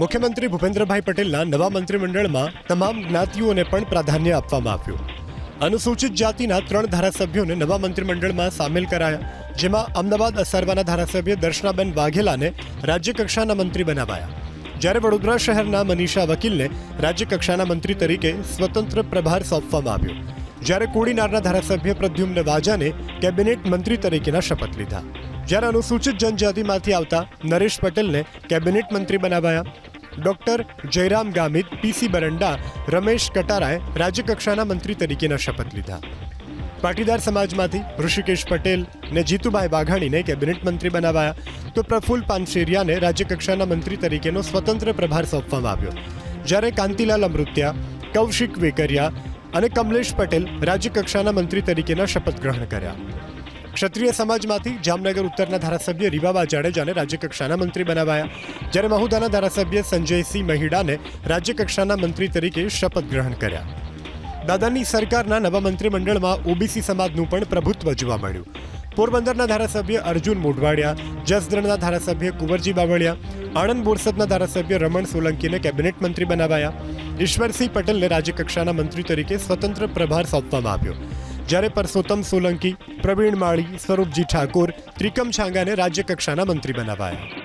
મુખ્યમંત્રી ભૂપેન્દ્રભાઈ પટેલના નવા મંત્રીમંડળમાં તમામ જ્ઞાતિઓને પણ પ્રાધાન્ય આપવામાં આવ્યું. અનુસૂચિત જાતિના ત્રણ ધારાસભ્યોને નવા મંત્રીમંડળમાં સામેલ કરાયા, જેમાં અમદાવાદ અસારવાના ધારાસભ્ય દર્શનાબેન વાઘેલાને રાજ્યકક્ષાના મંત્રી બનાવાયા. જ્યારે વડોદરા શહેરના મનીષા વકીલને રાજ્યકક્ષાના મંત્રી તરીકે સ્વતંત્ર પ્રભાર સોંપવામાં આવ્યો. જ્યારે કોડીનારના ધારાસભ્ય પ્રદ્યુમ્ન વાજાને કેબિનેટ મંત્રી તરીકેના શપથ લીધા. જ્યારે અનુસૂચિત જનજાતિમાંથી આવતા નરેશ પટેલને કેબિનેટ મંત્રી બનાવાયા. ડોક્ટર જયરામ ગામિત પીસી બરંડા, રમેશ કટારાએ રાજ્યકક્ષાના મંત્રી તરીકેના શપથ લીધા. પાટીદાર સમાજમાંથી ઋષિકેશ પટેલ ને જીતુભાઈ વાઘાણીને કેબિનેટ મંત્રી બનાવાયા. તો પ્રફુલ્લ પાનશેરિયાને રાજ્યકક્ષાના મંત્રી તરીકેનો સ્વતંત્ર પ્રભાર સોંપવામાં આવ્યો. જ્યારે કાંતિલાલ અમૃત્યા, કૌશિક વેકરિયા અને કમલેશ પટેલ રાજ્યકક્ષાના મંત્રી તરીકેના શપથ ગ્રહણ કર્યા. ક્ષત્રિય સમાજમાંથી જામનગર ઉત્તરના ધારાસભ્ય રીબાબા જાડેજાને રાજ્યકક્ષાના મંત્રી બનાવાયા. જ્યારે મહુદાના ધારાસભ્ય સંજયસિંહ મહિડાને રાજ્યકક્ષાના મંત્રી તરીકે શપથ ગ્રહણ કર્યા. દાદાની સરકારના નવા મંત્રીમંડળમાં ઓબીસી સમાજનું પણ પ્રભુત્વ જોવા મળ્યું. પોરબંદરના ધારાસભ્ય અર્જુન મોઢવાડિયા, જસદણના ધારાસભ્ય કુંવરજી બાવળિયા, આણંદ બોરસદના ધારાસભ્ય રમણ સોલંકીને કેબિનેટ મંત્રી બનાવાયા. ઈશ્વરસિંહ પટેલને રાજ્યકક્ષાના મંત્રી તરીકે સ્વતંત્ર પ્રભાર સોંપવામાં આવ્યો. જ્યારે પરસોત્તમ સોલંકી પ્રવીણ માળી સ્વરૂપજી ઠાકોર ત્રિકમ છાંગાને રાજ્યકક્ષાના મંત્રી બનાવાયા.